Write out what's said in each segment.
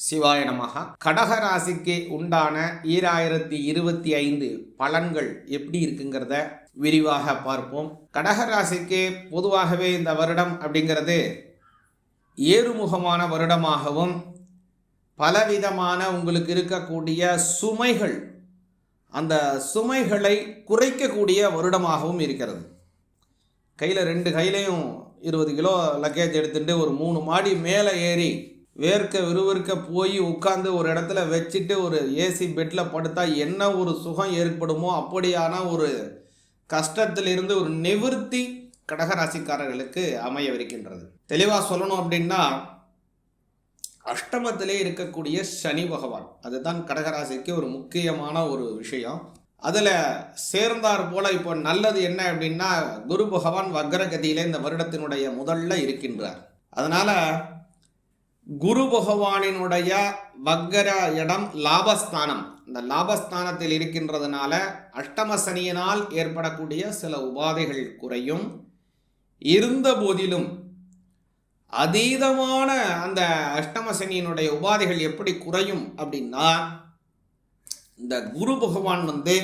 சிவாய நமகா கடக ராசிக்கு உண்டான ஈராயிரத்தி இருபத்தி ஐந்து பலன்கள் எப்படி இருக்குங்கிறத விரிவாக பார்ப்போம். கடக ராசிக்கு பொதுவாகவே இந்த வருடம் அப்படிங்கிறது ஏறுமுகமான வருடமாகவும் பலவிதமான உங்களுக்கு இருக்கக்கூடிய சுமைகள் அந்த சுமைகளை குறைக்கக்கூடிய வருடமாகவும் இருக்கிறது. கையில் ரெண்டு கையிலையும் இருபது கிலோ லக்கேஜ் எடுத்துட்டு ஒரு மூணு மாடி மேலே ஏறி வேர்க்க விறுவிறுக்க போய் உட்காந்து ஒரு இடத்துல வச்சுட்டு ஒரு ஏசி பெட்டில் படுத்தா என்ன ஒரு சுகம் ஏற்படுமோ அப்படியான ஒரு கஷ்டத்திலிருந்து ஒரு நிவர்த்தி கடகராசிக்காரர்களுக்கு அமையவிருக்கின்றது. தெளிவாக சொல்லணும் அப்படின்னா அஷ்டமத்திலே இருக்கக்கூடிய சனி பகவான் அதுதான் கடகராசிக்கு ஒரு முக்கியமான ஒரு விஷயம். அதில் சேர்ந்தார் போல இப்போ நல்லது என்ன அப்படின்னா குரு பகவான் வக்ரகதியிலே இந்த வருடத்தினுடைய முதல்ல இருக்கின்றார். அதனால் குரு பகவானினுடைய வக்கர இடம் லாபஸ்தானம். இந்த லாபஸ்தானத்தில் இருக்கின்றதுனால அஷ்டம சனியினால் ஏற்படக்கூடிய சில உபாதைகள் குறையும். இருந்த போதிலும் அதீதமான அந்த அஷ்டம சனியினுடைய உபாதைகள் எப்படி குறையும் அப்படின்னா இந்த குரு பகவான் வந்து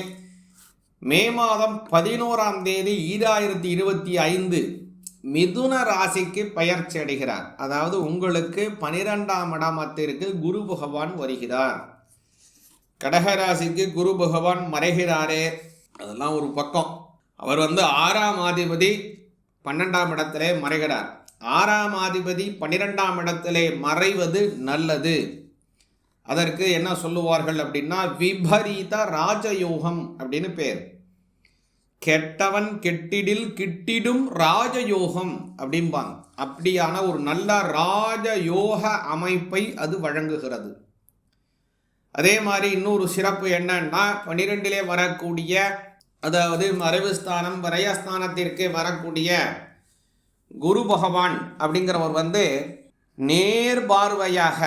மே மாதம் பதினோராம் தேதி ஈராயிரத்தி இருபத்தி ஐந்து மிதுன ராசிக்கு பயிற்சி அடைகிறார். அதாவது உங்களுக்கு பனிரெண்டாம் இடமத்திற்கு குரு பகவான் வருகிறார். கடக ராசிக்கு குரு பகவான் மறைகிறாரே. அதெல்லாம் ஒரு பக்கம். அவர் வந்து ஆறாம் அதிபதி பன்னெண்டாம் இடத்திலே மறைகிறார். ஆறாம் அதிபதி பன்னிரெண்டாம் இடத்திலே மறைவது நல்லது. அதற்கு என்ன சொல்லுவார்கள் அப்படின்னா விபரீத ராஜயோகம் அப்படின்னு பேர். கெட்டவன் கெட்டிடில் கிட்டிடும் ராஜயோகம் அப்படிம்பாங்க. அப்படியான ஒரு நல்ல ராஜயோக அமைப்பை அது வழங்குகிறது. அதே மாதிரி இன்னொரு சிறப்பு என்னன்னா பனிரெண்டிலே வரக்கூடிய அதாவது மறைவுஸ்தானம் விரயஸ்தானத்திற்கு வரக்கூடிய குரு பகவான் அப்படிங்கிறவர் வந்து நேர் பார்வையாக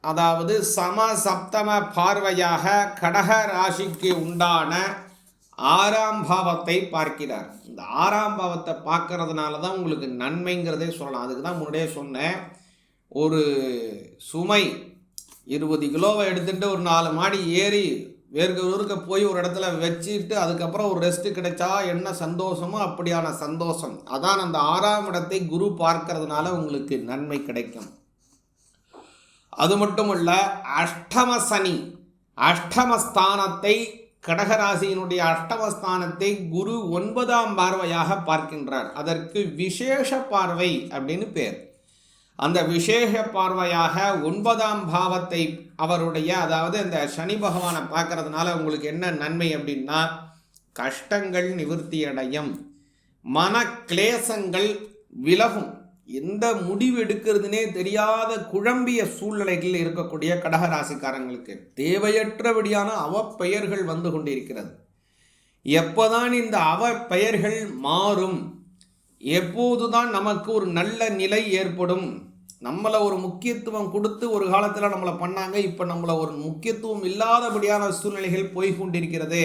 அதாவது சம சப்தம பார்வையாக கடக ராசிக்கு உண்டான ஆறாம் பாவத்தை பார்க்கிறார். இந்த ஆறாம் பாவத்தை பார்க்கறதுனால தான் உங்களுக்கு நன்மைங்கிறதே சொல்லலாம். அதுக்கு தான் முன்னாடியே சொன்னேன். ஒரு சுமை இருபது கிலோவை எடுத்துகிட்டு ஒரு நாலு மாடி ஏறி வேர்க்க ஊருக்கு போய் ஒரு இடத்துல வச்சுட்டு அதுக்கப்புறம் ஒரு ரெஸ்ட்டு கிடைச்சா என்ன சந்தோஷமோ அப்படியான சந்தோஷம். அதான் அந்த ஆறாம் இடத்தை குரு பார்க்கறதுனால உங்களுக்கு நன்மை கிடைக்கும். அது மட்டும் இல்லை அஷ்டம சனி அஷ்டமஸ்தானத்தை கடகராசியினுடைய அஷ்டமஸ்தானத்தை குரு ஒன்பதாம் பார்வையாக பார்க்கின்றார். அதற்கு விசேஷ பார்வை அப்படின்னு பேர். அந்த விசேஷ பார்வையாக ஒன்பதாம் பாவத்தை அவருடைய அதாவது இந்த சனி பகவானை பார்க்கறதுனால உங்களுக்கு என்ன நன்மை அப்படின்னா கஷ்டங்கள் நிவர்த்தி அடையும் மன கிளேசங்கள் விலகும். எந்த முடிவு எடுக்கிறதுனே தெரியாத குழம்பிய சூழ்நிலைகளில் இருக்கக்கூடிய கடகராசிக்காரங்களுக்கு தேவையற்றபடியான அவப்பெயர்கள் வந்து கொண்டிருக்கிறது. எப்போதான் இந்த அவப்பெயர்கள் மாறும் எப்போதுதான் நமக்கு ஒரு நல்ல நிலை ஏற்படும். நம்மளை ஒரு முக்கியத்துவம் கொடுத்து ஒரு காலத்தில் நம்மளை பண்ணாங்க இப்போ நம்மளை ஒரு முக்கியத்துவம் இல்லாதபடியான சூழ்நிலைகள் போய்கொண்டிருக்கிறது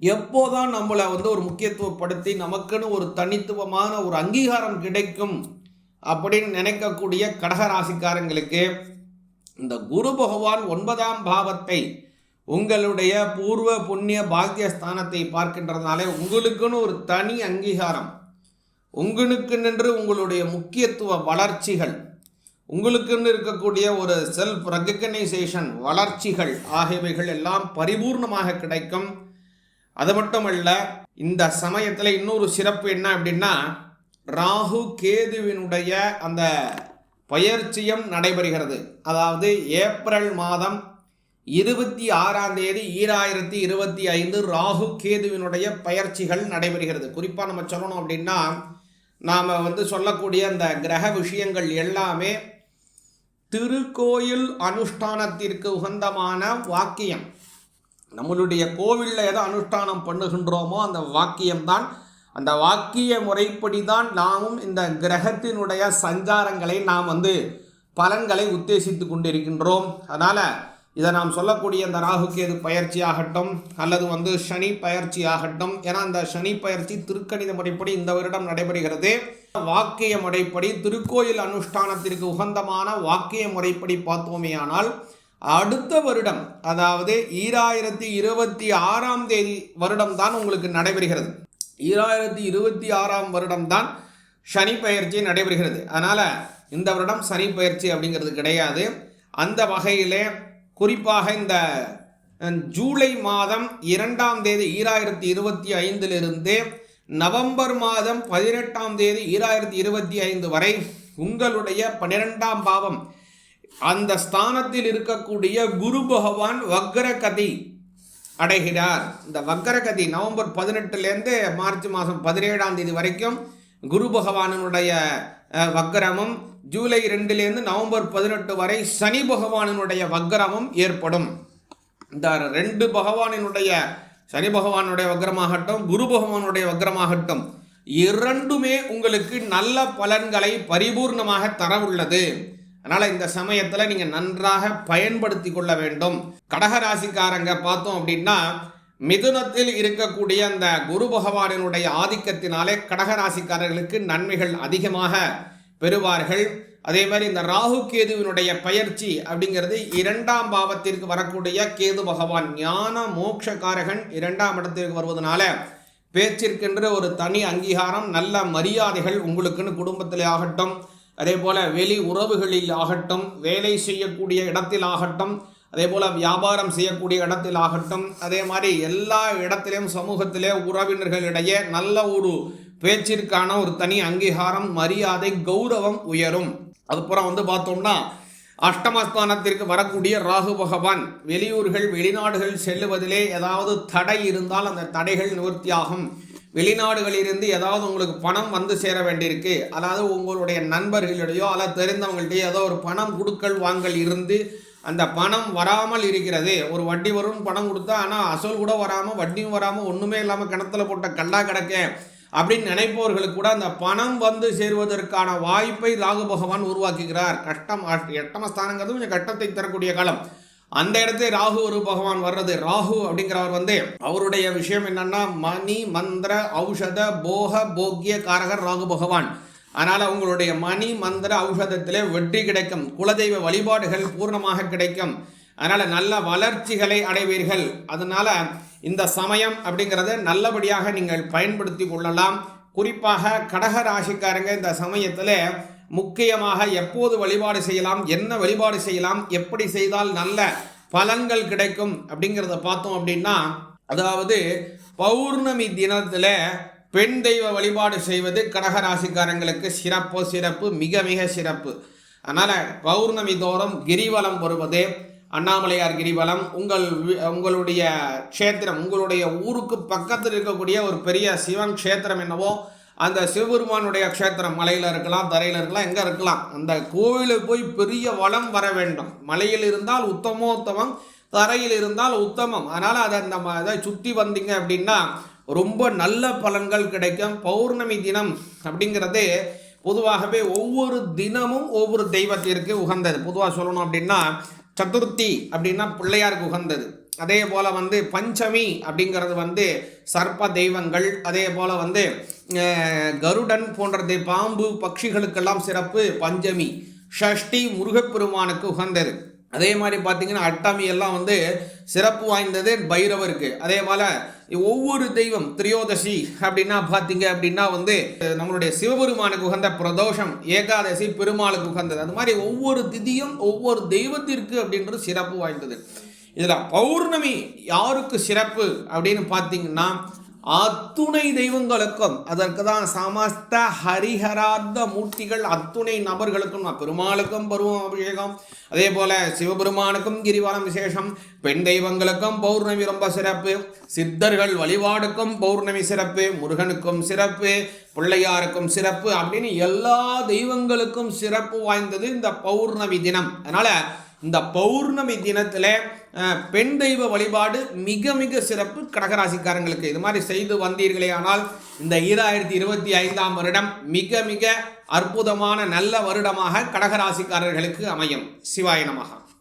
எப்போதான் நம்மளை வந்து ஒரு முக்கியத்துவப்படுத்தி நமக்குன்னு ஒரு தனித்துவமான ஒரு அங்கீகாரம் கிடைக்கும் அப்படின்னு நினைக்கக்கூடிய கடகராசிக்காரங்களுக்கு இந்த குரு பகவான் ஒன்பதாம் பாவத்தை உங்களுடைய பூர்வ புண்ணிய பாக்கியஸ்தானத்தை பார்க்கின்றதுனாலே உங்களுக்குன்னு ஒரு தனி அங்கீகாரம். உங்களுக்கு நின்று உங்களுடைய முக்கியத்துவ வளர்ச்சிகள். உங்களுக்குன்னு இருக்கக்கூடிய ஒரு செல்ஃப் ரெக்கக்னைசேஷன் வளர்ச்சிகள் ஆகியவைகள் எல்லாம் பரிபூர்ணமாக கிடைக்கும். அது மட்டும் அல்ல இந்த சமயத்தில் இன்னொரு சிறப்பு என்ன அப்படின்னா ராகு கேதுவினுடைய அந்த பயிற்சியும் நடைபெறுகிறது. அதாவது ஏப்ரல் மாதம் இருபத்தி ஆறாம் தேதி ஈராயிரத்தி இருபத்தி ஐந்து ராகு கேதுவினுடைய பயிற்சிகள் நடைபெறுகிறது. குறிப்பாக நம்ம சொல்லணும் அப்படின்னா நாம் வந்து சொல்லக்கூடிய அந்த கிரக விஷயங்கள் எல்லாமே திருக்கோயில் அனுஷ்டானத்திற்கு உகந்தமான வாக்கியம். நம்மளுடைய கோவிலில் எதை அனுஷ்டானம் பண்ணுகின்றோமோ அந்த வாக்கியம்தான். அந்த வாக்கிய முறைப்படி தான் நாமும் இந்த கிரகத்தினுடைய சஞ்சாரங்களை நாம் வந்து பலன்களை உத்தேசித்து கொண்டிருக்கின்றோம். அதனால் இதை நாம் சொல்லக்கூடிய இந்த ராகு கேது பயிற்சி ஆகட்டும் அல்லது வந்து சனி பயிற்சி ஆகட்டும் ஏன்னா அந்த சனி பயிற்சி திருக்கணித முறைப்படி இந்த வருடம் நடைபெறுகிறது. வாக்கிய முறைப்படி திருக்கோயில் அனுஷ்டானத்திற்கு உகந்தமான வாக்கிய முறைப்படி பார்த்தோமே ஆனால் அடுத்த வருடம் அதாவது ஈராயிரத்தி இருபத்தி ஆறாம் தேதி வருடம் தான் உங்களுக்கு நடைபெறுகிறது. ஈராயிரத்தி இருபத்தி ஆறாம் வருடம் தான் சனி பயிற்சி நடைபெறுகிறது. அதனால் இந்த வருடம் சனி பயிற்சி அப்படிங்கிறது கிடையாது. அந்த வகையிலே குறிப்பாக இந்த ஜூலை மாதம் இரண்டாம் தேதி ஈராயிரத்தி இருபத்தி ஐந்திலிருந்து நவம்பர் மாதம் பதினெட்டாம் தேதி ஈராயிரத்தி இருபத்தி ஐந்து வரை உங்களுடைய பன்னிரெண்டாம் பாவம் அந்த ஸ்தானத்தில் இருக்கக்கூடிய குரு பகவான் வக்ரகதி அடைகிறார். இந்த வக்ரகதி நவம்பர் பதினெட்டுலேருந்து மார்ச் மாதம் பதினேழாம் தேதி வரைக்கும் குரு பகவானினுடைய வக்ரமும் ஜூலை ரெண்டுலேருந்து நவம்பர் பதினெட்டு வரை சனி பகவானினுடைய வக்ரமும் ஏற்படும். இந்த ரெண்டு பகவானினுடைய சனி பகவானுடைய வக்ரமாகட்டும் குரு பகவானுடைய வக்ரமாகட்டும் இரண்டுமே உங்களுக்கு நல்ல பலன்களை பரிபூர்ணமாக தர உள்ளது அதனால் இந்த சமயத்தில் நீங்கள் நன்றாக பயன்படுத்தி கொள்ள வேண்டும். கடக ராசிக்காரங்க பார்த்தோம் அப்படின்னா மிதுனத்தில் இருக்கக்கூடிய அந்த குரு பகவானினுடைய ஆதிக்கத்தினாலே கடக ராசிக்காரர்களுக்கு நன்மைகள் அதிகமாக பெறுவார்கள். அதே மாதிரி இந்த ராகு கேதுவினுடைய பயிற்சி அப்படிங்கிறது இரண்டாம் பாவத்திற்கு வரக்கூடிய கேது பகவான் ஞான மோட்சக்காரகன் இரண்டாம் இடத்திற்கு வருவதனால பேச்சிற்கென்று ஒரு தனி அங்கீகாரம் நல்ல மரியாதைகள் உங்களுக்குன்னு குடும்பத்தில் ஆகட்டும். அதே போல வெளி உறவுகளில் ஆகட்டும் வேலை செய்யக்கூடிய இடத்தில் ஆகட்டும் அதே போல வியாபாரம் செய்யக்கூடிய இடத்தில் ஆகட்டும் அதே மாதிரி எல்லா இடத்திலும் சமூகத்திலே உறவினர்களிடையே நல்ல ஒரு பேச்சிற்கான ஒரு தனி அங்கீகாரம் மரியாதை கௌரவம் உயரும். அதுப்புறம் வந்து பார்த்தோம்னா அஷ்டமஸ்தானத்திற்கு வரக்கூடிய ராகு பகவான் வெளியூர்கள் வெளிநாடுகள் செல்லுவதிலே ஏதாவது தடை இருந்தால் அந்த தடைகள் நிவர்த்தியாகும். வெளிநாடுகளிலிருந்து ஏதாவது உங்களுக்கு பணம் வந்து சேர வேண்டியிருக்கு. அதாவது உங்களுடைய நண்பர்களிடையோ அல்லது தெரிந்தவங்கள்டையோ ஏதோ ஒரு பணம் கொடுக்கல் வாங்கல் இருந்து அந்த பணம் வராமல் இருக்கிறது. ஒரு வட்டி வரும் பணம் கொடுத்தா ஆனால் அசல் கூட வராமல் வட்டியும் வராமல் ஒன்றுமே இல்லாமல் கிணத்துல போட்ட கல்லா கிடக்க. அப்படின்னு நினைப்பவர்களுக்கு கூட அந்த பணம் வந்து சேருவதற்கான வாய்ப்பை ராகு பகவான் உருவாக்குகிறார். கஷ்டம் அஷ்ட- எட்டமஸ்தானங்கிறது கொஞ்சம் கஷ்டத்தை தரக்கூடிய காலம். அந்த இடத்துல ராகு ஒரு பகவான் வர்றது. ராகு அப்படிங்கிறவர் வந்து அவருடைய விஷயம் என்னன்னா மணி மந்திர ஔஷத போக போக்கிய காரகர் ராகு பகவான். அதனால் உங்களுடைய மணி மந்திர ஔஷதத்திலே வெற்றி கிடைக்கும். குலதெய்வ வழிபாடுகள் பூர்ணமாக கிடைக்கும். அதனால் நல்ல வளர்ச்சிகளை அடைவீர்கள். அதனால் இந்த சமயம் அப்படிங்கிறத நல்லபடியாக நீங்கள் பயன்படுத்தி கொள்ளலாம். குறிப்பாக கடக ராசிக்காரங்க இந்த சமயத்தில் முக்கியமாக எப்போது வழிபாடு செய்யலாம் என்ன வழிபாடு செய்யலாம் எப்படி செய்தால் நல்ல பலன்கள் கிடைக்கும் அப்படிங்கிறத பார்த்தோம் அப்படின்னா அதாவது பௌர்ணமி தினத்தில் பெண் தெய்வ வழிபாடு செய்வது கடகராசிக்காரங்களுக்கு சிறப்பு சிறப்பு மிக மிக சிறப்பு. அதனால் பௌர்ணமி தோறும் கிரிவலம் வருவது அண்ணாமலையார் கிரிவலம் உங்கள் உங்களுடைய க்ஷேத்திரம் உங்களுடைய ஊருக்கு பக்கத்தில் இருக்கக்கூடிய ஒரு பெரிய சிவன் க்ஷேத்திரம் என்னவோ அந்த சிவபெருமானுடைய க்ஷேத்திரம் மலையில் இருக்கலாம் தரையில் இருக்கலாம் எங்கே இருக்கலாம் அந்த கோவிலுக்கு போய் பெரிய வளம் வர வேண்டும். மலையில் இருந்தால் உத்தமோத்தமம் தரையில் இருந்தால் உத்தமம். அதனால் அதை அந்த ம- சுற்றி வந்தீங்க அப்படின்னா ரொம்ப நல்ல பலன்கள் கிடைக்கும். பௌர்ணமி தினம் அப்படிங்கிறது பொதுவாகவே ஒவ்வொரு தினமும் ஒவ்வொரு தெய்வத்திற்கு உகந்தது. பொதுவாக சொல்லணும் அப்படின்னா சதுர்த்தி அப்படின்னா பிள்ளையாருக்கு உகந்தது. அதே போல் வந்து பஞ்சமி அப்படிங்கிறது வந்து சர்ப்ப தெய்வங்கள் அதே போல் வந்து கருடன் போன்றது பாம்பு பட்சிகளுக்கெல்லாம் சிறப்பு பஞ்சமி. ஷஷ்டி முருகப்பெருமானுக்கு உகந்தது. அதே மாதிரி பார்த்தீங்கன்னா அட்டமி எல்லாம் வந்து சிறப்பு வாய்ந்தது பைரவருக்கு. அதே போல் ஒவ்வொரு தெய்வம் திரியோதசி அப்படின்னா பார்த்தீங்க அப்படின்னா வந்து நம்மளுடைய சிவபெருமானுக்கு உகந்த பிரதோஷம் ஏகாதசி பெருமாளுக்கு உகந்தது. அது மாதிரி ஒவ்வொரு திதியும் ஒவ்வொரு தெய்வத்திற்கு அப்படின்றது சிறப்பு வாய்ந்தது. இதில் பௌர்ணமி யாருக்கு சிறப்பு அப்படின்னு பார்த்தீங்கன்னா அத்துணை தெய்வங்களுக்கும். அதற்கு தான் சமஸ்த ஹரிஹரார்த்த மூர்த்திகள் அத்துணை நபர்களுக்கும் நான் பெருமாளுக்கும் பருவம் அபிஷேகம். அதே போல் சிவபெருமானுக்கும் கிரிவலம் விசேஷம். பெண் தெய்வங்களுக்கும் பௌர்ணமி ரொம்ப சிறப்பு. சித்தர்கள் வழிபாடுக்கும் பௌர்ணமி சிறப்பு. முருகனுக்கும் சிறப்பு. பிள்ளையாருக்கும் சிறப்பு. அப்படின்னு எல்லா தெய்வங்களுக்கும் சிறப்பு வாய்ந்தது இந்த பௌர்ணமி தினம். அதனால் இந்த பௌர்ணமி தினத்தில் பெண் தெய்வ வழிபாடு மிக மிக சிறப்பு கடகராசிக்காரங்களுக்கு. இது மாதிரி செய்து வந்தீர்களே ஆனால் இந்த ஈராயிரத்தி இருபத்தி ஐந்தாம் வருடம் மிக மிக அற்புதமான நல்ல வருடமாக கடகராசிக்காரர்களுக்கு அமையும். சிவாய நமகா